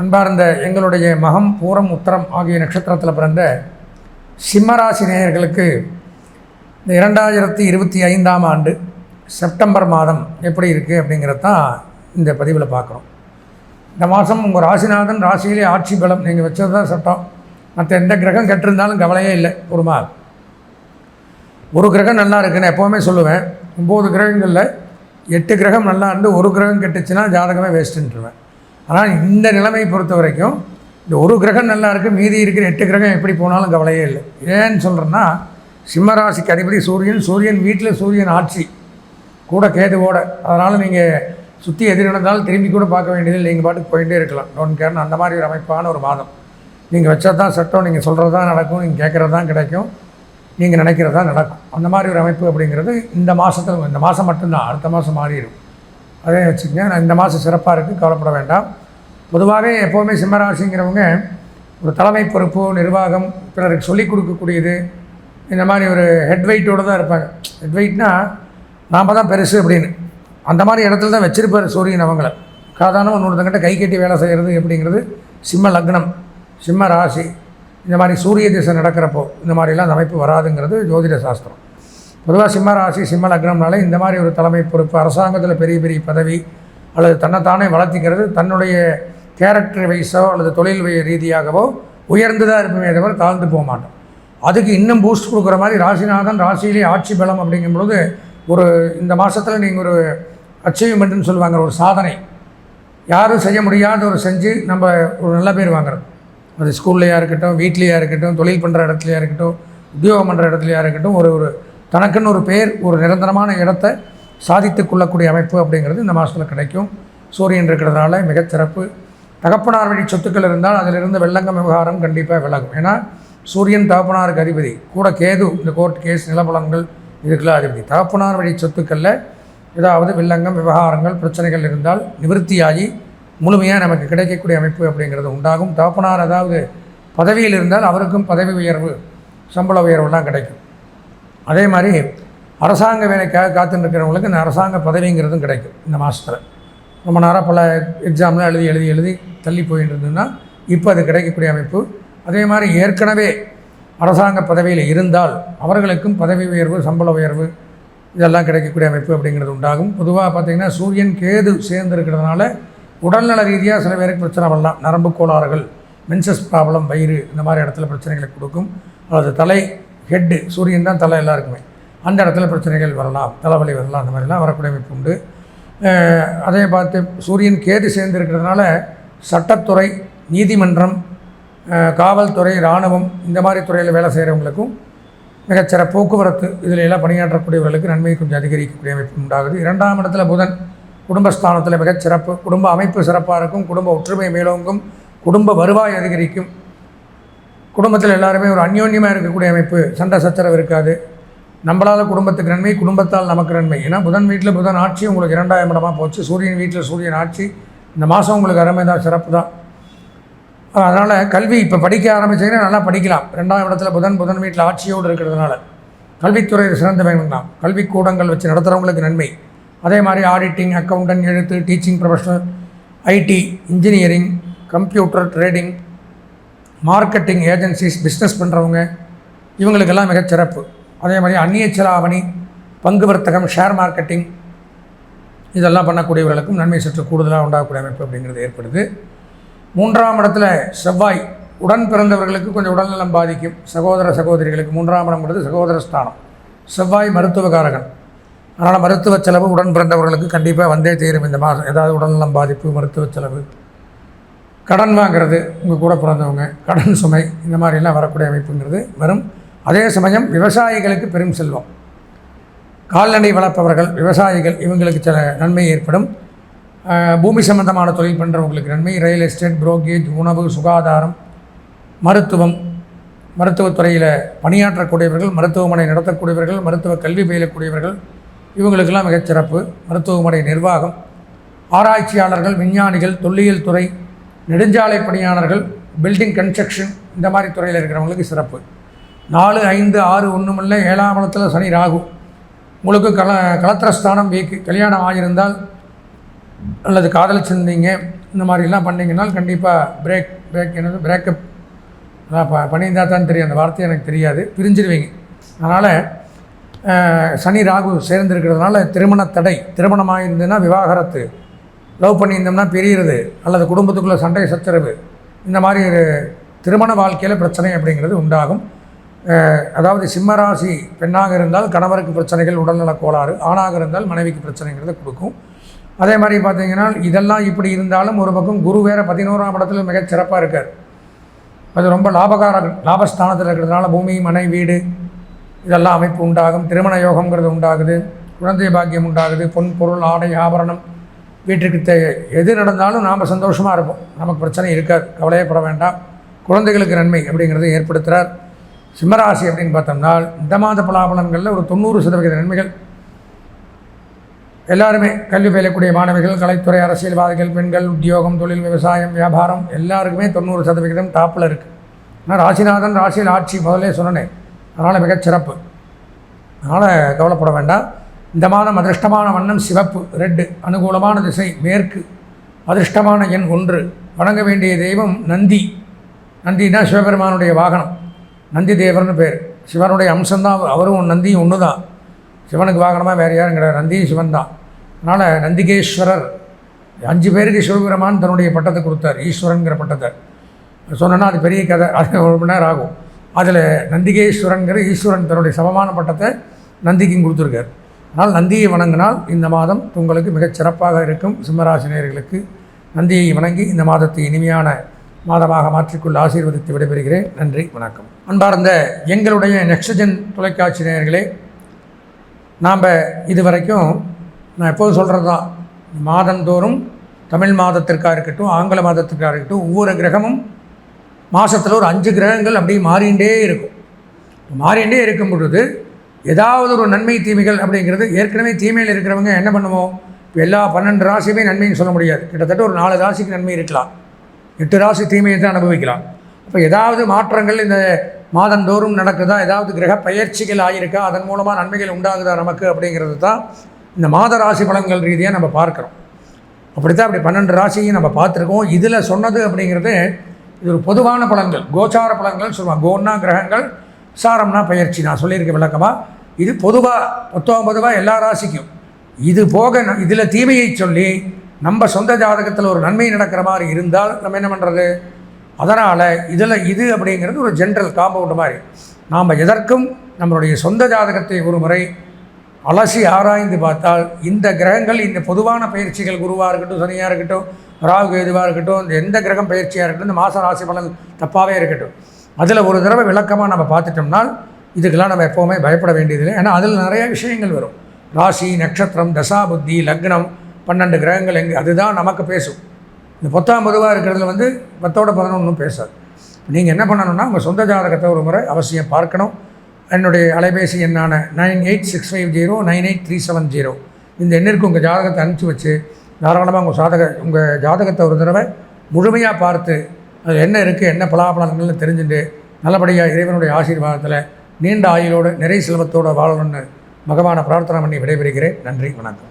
அன்பார்ந்த எங்களுடைய மகம் பூரம் உத்தரம் ஆகிய நட்சத்திரத்தில் பிறந்த சிம்மராசி நேயர்களுக்கு இந்த இரண்டாயிரத்தி இருபத்தி ஐந்தாம் ஆண்டு செப்டம்பர் மாதம் எப்படி இருக்குது அப்படிங்கிறது தான் இந்த பதிவில் பார்க்குறோம். இந்த மாதம் உங்கள் ராசிநாதன் ராசியிலே ஆட்சி பலம். நீங்கள் வச்சது தான் சட்டம். மற்ற எந்த கிரகம் கெட்டிருந்தாலும் கவலையே இல்லை பொறுமா ஒரு கிரகம் நல்லா இருக்குன்னு எப்போவுமே சொல்லுவேன். ஒம்பது கிரகங்களில் எட்டு கிரகம் நல்லா இருந்து ஒரு கிரகம் கெட்டுச்சுன்னா ஜாதகமே வேஸ்ட்டுன்ட்டுருவேன் ஆனால் இந்த நிலைமையை பொறுத்த வரைக்கும் இந்த ஒரு கிரகம் நல்லா இருக்குது மீதி இருக்கிற எட்டு கிரகம் எப்படி போனாலும் கவலையே இல்லை. ஏன்னு சொல்கிறேன்னா சிம்மராசிக்கு அதிபதி சூரியன் சூரியன் வீட்டில் சூரியன் ஆட்சி கூட கேதுவோட அதனால் நீங்கள் சுற்றி எதிர் நடந்தாலும் திரும்பி கூட பார்க்க வேண்டியதில்லை நீங்கள் பாட்டுக்கு போயிட்டே இருக்கலாம். டோன் கேர்னு அந்த மாதிரி ஒரு அமைப்பான ஒரு மாதம். நீங்கள் வச்சது தான் சட்டம் நீங்கள் சொல்கிறது தான் நடக்கும் நீங்கள் கேட்குறது தான் கிடைக்கும் நீங்கள் நினைக்கிறது தான் நடக்கும். அந்த மாதிரி ஒரு அமைப்பு அப்படிங்கிறது இந்த மாதத்தில் இந்த மாதம் மட்டும்தான் அடுத்த மாதம் மாறிடும். அதே வச்சுக்கோங்க. நான் இந்த மாதம் சிறப்பாக இருக்குது கவலைப்பட வேண்டாம். பொதுவாகவே எப்போவுமே சிம்மராசிங்கிறவங்க ஒரு தலைமை பொறுப்பு நிர்வாகம் பிறருக்கு சொல்லிக் கொடுக்கக்கூடியது இந்த மாதிரி ஒரு ஹெட்வெயிட்டோடு தான் இருப்பாங்க. ஹெட்வெயிட்னா நாம் தான் பெருசு அப்படின்னு. அந்த மாதிரி இடத்துல தான் வச்சிருப்பார் சூரியன் அவங்கள. சாதாரண ஒன்று கை கட்டி வேலை செய்கிறது எப்படிங்கிறது சிம்ம லக்னம் சிம்ம ராசி. இந்த மாதிரி சூரிய திசை நடக்கிறப்போ இந்த மாதிரிலாம் அந்த அமைப்பு வராதுங்கிறது ஜோதிட சாஸ்திரம். பொதுவாக சிம்ம ராசி சிம்ம லக்னம்னாலே இந்த மாதிரி ஒரு தலைமை பொறுப்பு அரசாங்கத்தில் பெரிய பெரிய பதவி அல்லது தன்னைத்தானே வளர்த்திக்கிறது தன்னுடைய கேரக்டர் வைஸோ அல்லது தொழில் வை- ரீதியாகவோ உயர்ந்ததாக இருப்போமே தவிர தாழ்ந்து போக மாட்டோம். அதுக்கு இன்னும் பூஸ்ட் கொடுக்குற மாதிரி ராசிநாதன் ராசியிலே ஆட்சி பலம் அப்படிங்கும்பொழுது ஒரு இந்த மாதத்தில் நீங்கள் ஒரு அச்சீவ்மெண்ட்னு சொல்லுவாங்க ஒரு சாதனை. யாரும் செய்ய முடியாத ஒரு செஞ்சு நம்ம ஒரு நல்ல பேர் வாங்குறது அது ஸ்கூல்லையாக இருக்கட்டும் வீட்லேயா இருக்கட்டும் தொழில் பண்ணுற இடத்துலையா இருக்கட்டும் உத்தியோகம் பண்ணுற இடத்துலையா இருக்கட்டும் ஒரு ஒரு தனக்குன்னு ஒரு பேர் ஒரு நிரந்தரமான இடத்தை சாதித்து கொள்ளக்கூடிய அமைப்பு அப்படிங்கிறது இந்த மாதத்தில் கிடைக்கும். சூரியன் இருக்கிறதுனால மிகச்சிறப்பு தகப்பனார் வழி சொத்துக்கள் இருந்தால் அதிலிருந்து வெள்ளங்கம் விவகாரம் கண்டிப்பாக விலகும். ஏன்னா சூரியன் தகப்பனாருக்கு அதிபதி. கூட கேது இந்த கோர்ட் கேஸ் நிலபலங்கள் இதுக்கெல்லாம் அதிபதி தகப்பனார் வழி சொத்துக்களில் ஏதாவது வில்லங்கம் விவகாரங்கள் பிரச்சனைகள் இருந்தால் நிவர்த்தியாகி முழுமையாக நமக்கு கிடைக்கக்கூடிய அமைப்பு அப்படிங்கிறது உண்டாகும். தகப்பனார் அதாவது பதவியில் இருந்தால் அவருக்கும் பதவி உயர்வு சம்பள உயர்வுலாம் கிடைக்கும். அதே மாதிரி அரசாங்க வேலைக்காக காத்துட்டு இருக்கிறவங்களுக்கு இந்த அரசாங்க பதவிங்கிறதும் கிடைக்கும் இந்த மாதத்தில் ரொம்ப நேரம் பல எக்ஸாம்லாம் எழுதி எழுதி எழுதி தள்ளி போயிட்டு இருந்ததுன்னா இப்போ அது கிடைக்கக்கூடிய அமைப்பு. அதே மாதிரி ஏற்கனவே அரசாங்க பதவியில் இருந்தால் அவர்களுக்கும் பதவி உயர்வு சம்பள உயர்வு இதெல்லாம் கிடைக்கக்கூடிய அமைப்பு அப்படிங்கிறது உண்டாகும். பொதுவாக பார்த்திங்கன்னா சூரியன் கேது சேர்ந்துருக்கிறதுனால உடல்நல ரீதியாக சில பேருக்கு பிரச்சனை வரலாம். நரம்பு கோளாறுகள் மென்சஸ் ப்ராப்ளம் வயிறு இந்த மாதிரி இடத்துல பிரச்சனைகளை கொடுக்கும். அல்லது தலை ஹெட்டு சூரியன் தான் தலை எல்லாருக்குமே. அந்த இடத்துல பிரச்சனைகள் வரலாம் தலைவலி வரலாம் அந்த மாதிரிலாம் வரக்கூடிய அமைப்பு உண்டு. அதே பார்த்து சூரியன் கேது சேர்ந்துருக்கிறதுனால சட்டத்துறை நீதிமன்றம் காவல்துறை இராணுவம் இந்த மாதிரி துறையில் வேலை செய்கிறவங்களுக்கும் மிகச்சிற போக்குவரத்து இதில் எல்லாம் பணியாற்றக்கூடியவர்களுக்கு நன்மை கொஞ்சம் அதிகரிக்கக்கூடிய அமைப்பு உண்டாகுது. இரண்டாம் இடத்துல புதன் குடும்பஸ்தானத்தில் மிகச்சிறப்பு குடும்ப அமைப்பு சிறப்பாக இருக்கும். குடும்ப ஒற்றுமை மேலோங்கும். குடும்ப வருவாய் அதிகரிக்கும். குடும்பத்தில் எல்லாருமே ஒரு அந்யோன்யமாக இருக்கக்கூடிய அமைப்பு. சண்டை சச்சரவு இருக்காது. நம்மளால் குடும்பத்துக்கு நன்மை குடும்பத்தால் நமக்கு நன்மை. ஏன்னா புதன் வீட்டில் புதன் ஆட்சி உங்களுக்கு இரண்டாயிரம் இடமா போச்சு. சூரியன் வீட்டில் சூரியன் ஆட்சி. இந்த மாதம் உங்களுக்கு அருமை தான் சிறப்பு தான். அதனால் கல்வி இப்போ படிக்க ஆரம்பிச்சிங்கன்னா நல்லா படிக்கலாம். ரெண்டாம் இடத்துல புதன் புதன் வீட்டில் ஆட்சியோடு இருக்கிறதுனால கல்வித்துறையில் சிறந்து வேணுங்களாம் கல்வி கூடங்கள் வச்சு நடத்துகிறவங்களுக்கு நன்மை. அதே மாதிரி ஆடிட்டிங் அக்கௌண்டன்ட் எழுத்து teaching professional IT engineering computer trading marketing agencies business பண்ணுறவங்க இவங்களுக்கெல்லாம் மிகச் சிறப்பு. அதே மாதிரி அந்நிய செலாவணி பங்கு வர்த்தகம் ஷேர் மார்க்கெட்டிங் இதெல்லாம் பண்ணக்கூடியவர்களுக்கும் நன்மை சற்று கூடுதலாக உண்டாகக்கூடிய அமைப்பு அப்படிங்கிறது ஏற்படுது. மூன்றாம் இடத்துல செவ்வாய் உடன் பிறந்தவர்களுக்கு கொஞ்சம் உடல்நலம் பாதிக்கும். சகோதர சகோதரிகளுக்கு மூன்றாம் இடம்ங்கிறது சகோதர ஸ்தானம். செவ்வாய் மருத்துவகாரகன். அதனால் மருத்துவ செலவு உடன் பிறந்தவர்களுக்கு கண்டிப்பாக வந்தே தீரும். இந்த மாதம் ஏதாவது உடல்நலம் பாதிப்பு மருத்துவ செலவு கடன் வாங்குறது உங்கள் கூட பிறந்தவங்க கடன் சுமை இந்த மாதிரிலாம் வரக்கூடிய அமைப்புங்கிறது வரும். அதே சமயம் விவசாயிகளுக்கு பெரும் செல்வம். கால்நடை வளர்ப்பவர்கள் விவசாயிகள் இவங்களுக்கு சில நன்மை ஏற்படும். பூமி சம்பந்தமான தொழில் பண்ணுறவங்களுக்கு நன்மை. ரியல் எஸ்டேட் புரோக்கேஜ் உணவு சுகாதாரம் மருத்துவம். மருத்துவத்துறையில் பணியாற்றக்கூடியவர்கள் மருத்துவமனை நடத்தக்கூடியவர்கள் மருத்துவ கல்வி பயிலக்கூடியவர்கள் இவங்களுக்கெல்லாம் மிகச்சிறப்பு. மருத்துவமனை நிர்வாகம் ஆராய்ச்சியாளர்கள் விஞ்ஞானிகள் தொல்லியல் துறை நெடுஞ்சாலை பணியாளர்கள் பில்டிங் கன்ஸ்ட்ரக்ஷன் இந்த மாதிரி துறையில் இருக்கிறவங்களுக்கு சிறப்பு. நாலு ஐந்து ஆறு ஒன்றுமில்ல ஏழாம் இடத்துல சனி ராகு. உங்களுக்கு கல கலத்திரஸ்தானம் வீக்கு கல்யாணம் ஆகியிருந்தால் அல்லது காதலிச்சிருந்தீங்க இந்த மாதிரிலாம் பண்ணிங்கன்னா கண்டிப்பாக பிரேக் பிரேக் என்னது பிரேக்கப் அதான் ப பண்ணியிருந்தா தான் தெரியும். அந்த வார்த்தை எனக்கு தெரியாது. பிரிஞ்சிருவீங்க. அதனால் சனி ராகு சேர்ந்துருக்கிறதுனால திருமண தடை திருமணமாக இருந்ததுன்னா விவாகரத்து. லவ் பண்ணியிருந்தோம்னா பிரியிறது அல்லது குடும்பத்துக்குள்ளே சண்டை சச்சரவு இந்த மாதிரி ஒரு திருமண வாழ்க்கையில் பிரச்சனை அப்படிங்கிறது உண்டாகும். அதாவது சிம்மராசி பெண்ணாக இருந்தால் கணவருக்கு பிரச்சனைகள் உடல்நலக் கோளாறு ஆணாக இருந்தால் மனைவிக்கு பிரச்சனைங்கிறத கொடுக்கும். அதே மாதிரி பார்த்தீங்கன்னா இதெல்லாம் இப்படி இருந்தாலும் ஒரு பக்கம் குரு வேற பதினோராம் இடத்துல மிகச் சிறப்பாக இருக்கார். அது ரொம்ப லாபகார லாபஸ்தானத்தில் இருக்கிறதுனால பூமி மனை வீடு இதெல்லாம் அமைப்பு உண்டாகும். திருமண யோகம்ங்கிறது உண்டாகுது. குழந்தை பாக்கியம் உண்டாகுது. பொன் பொருள் ஆடை ஆபரணம் வீட்டுக்கு தே எது நடந்தாலும் நாம் சந்தோஷமாக இருப்போம். நமக்கு பிரச்சனை இருக்காது. கவலையப்பட வேண்டாம். குழந்தைகளுக்கு நன்மை அப்படிங்கிறத ஏற்படுத்துகிறார் சிம்மராசி அப்படின்னு பார்த்தோம்னா இந்த மாத பலாபலன்களில் ஒரு தொண்ணூறு சதவிகித நன்மைகள். எல்லாருமே கல்வி பயிலக்கூடிய மாணவிகள் கலைத்துறை அரசியல்வாதிகள் பெண்கள் உத்தியோகம் தொழில் விவசாயம் வியாபாரம் எல்லாருக்குமே தொண்ணூறு சதவிகிதம் டாப்பில் இருக்குது ஆனால் ராசிநாதன் ராசியில் ஆட்சி முதல்ல சொன்னேன். அதனால் மிகச்சிறப்பு. அதனால் கவலைப்பட வேண்டாம். இந்த மாதம் அதிர்ஷ்டமான வண்ணம் சிவப்பு ரெட்டு அனுகூலமான திசை மேற்கு. அதிர்ஷ்டமான எண் ஒன்று. வணங்க வேண்டிய தெய்வம் நந்தி. நந்தினா சிவபெருமானுடைய வாகனம். நந்தி தேவர்னு பேர். சிவனுடைய அம்சம்தான் அவரும் நந்தியும் ஒன்று தான் சிவனுக்கு வாகனமாக வேறு யாரும் கிடையாது. நந்தியும் சிவன் தான் அதனால் நந்திகேஸ்வரர். அஞ்சு பேருக்கு சிவபெருமான் தன்னுடைய பட்டத்தை கொடுத்தார். ஈஸ்வரன்கிற பட்டத்தை. சொன்னேன்னா அது பெரிய கதை. அது ஒரு மணி நேரம் ஆகும். அதில் நந்திகேஸ்வரன்கிற ஈஸ்வரன் தன்னுடைய சமமான பட்டத்தை நந்திக்கும் கொடுத்துருக்கார். ஆனால் நந்தியை வணங்கினால் இந்த மாதம் உங்களுக்கு மிகச் சிறப்பாக இருக்கும் சிம்மராசினியர்களுக்கு நந்தியை வணங்கி இந்த மாதத்தை இனிமையான மாதமாக மாற்றிக்கொள்ள ஆசீர்வதித்து விடைபெறுகிறேன். நன்றி வணக்கம். அன்பார்ந்த எங்களுடைய நெக்ஸ்டஜன் தொலைக்காட்சி நேயர்களே நாம் இது வரைக்கும் நான் எப்போதும் சொல்கிறது தான் மாதந்தோறும் தமிழ் மாதத்திற்காக இருக்கட்டும் ஆங்கில மாதத்திற்காக இருக்கட்டும் ஒவ்வொரு கிரகமும் மாதத்தில் ஒரு அஞ்சு கிரகங்கள் அப்படியே மாறிண்டே இருக்கும். மாறிண்டே இருக்கும் பொழுது ஏதாவது ஒரு நன்மை தீமைகள் அப்படிங்கிறது ஏற்கனவே தீமையில் இருக்கிறவங்க என்ன பண்ணுவோம் இப்போ எல்லா பன்னெண்டு ராசியுமே நன்மைன்னு சொல்ல முடியாது. கிட்டத்தட்ட ஒரு நாலு ராசிக்கு நன்மை இருக்கலாம். எட்டு ராசி தீமையை தான் அனுபவிக்கலாம். அப்போ ஏதாவது மாற்றங்கள் இந்த மாதந்தோறும் நடக்குதா? ஏதாவது கிரக பயிற்சிகள் ஆகியிருக்கா அதன் மூலமாக நன்மைகள் உண்டாகுதா நமக்கு அப்படிங்கிறது தான் இந்த மாத ராசி பலன்கள் ரீதியாக நம்ம பார்க்குறோம். அப்படித்தான் அப்படி பன்னெண்டு ராசியும் நம்ம பார்த்துருக்கோம். இதில் சொன்னது அப்படிங்கிறது இது ஒரு பொதுவான பலன்கள் கோச்சார பலன்கள் சொல்லுவாங்க. கோன்னா கிரகங்கள் சாரம்னா பயிற்சி. நான் சொல்லியிருக்கேன் விளக்கமாக இது பொதுவாக மொத்தம் பொதுவாக எல்லா ராசிக்கும். இது போக இதில் தீமையை சொல்லி நம்ம சொந்த ஜாதகத்தில் ஒரு நன்மை நடக்கிற மாதிரி இருந்தால் நம்ம என்ன பண்ணுறது அதனால் இதில் இது அப்படிங்கிறது ஒரு ஜென்ரல் காம்பவுண்டு மாதிரி. நாம் எதற்கும் நம்மளுடைய சொந்த ஜாதகத்தை ஒரு முறை அலசி ஆராய்ந்து பார்த்தால் இந்த கிரகங்கள் இந்த பொதுவான பயிற்சிகள் குருவாக இருக்கட்டும் சனியாக இருக்கட்டும் ராகு கேதுவாக இருக்கட்டும் இந்த எந்த கிரகம் பயிற்சியாக இருக்கட்டும் இந்த மாத ராசி பலன் தப்பாகவே இருக்கட்டும். அதில் ஒரு தடவை விளக்கமாக நம்ம பார்த்துட்டோம்னால் இதுக்கெல்லாம் நம்ம எப்போவுமே பயப்பட வேண்டியதில்லை. ஏன்னா அதில் நிறைய விஷயங்கள் வரும். ராசி நட்சத்திரம் தசா புத்தி லக்னம் பன்னெண்டு கிரகங்கள் எங்கே அதுதான் நமக்கு பேசும். இந்த பத்தாம் பொதுவாக இருக்கிறதுல வந்து பத்தோட பதினொன்றும் பேசாது. நீங்கள் என்ன பண்ணணும்னா உங்கள் சொந்த ஜாதகத்தை ஒரு முறை அவசியம் பார்க்கணும். என்னுடைய அலைபேசி எண்ணான nine eight six five zero nine eight three seven zero. இந்த எண்ணிற்கு உங்கள் ஜாதகத்தை அனுப்பிச்சி வச்சு தாராளமாக உங்கள் சாதக உங்கள் ஜாதகத்தை ஒரு தடவை முழுமையாக பார்த்து அது என்ன இருக்குது என்ன பலாபலங்கள்னு தெரிஞ்சுட்டு நல்லபடியாக இறைவனுடைய ஆசீர்வாதத்தில் நீண்ட ஆயுளோடு நிறை செல்வத்தோடு வாழணும்னு பகவானை பிரார்த்தனை பண்ணி விடைபெறுகிறேன். நன்றி வணக்கம்.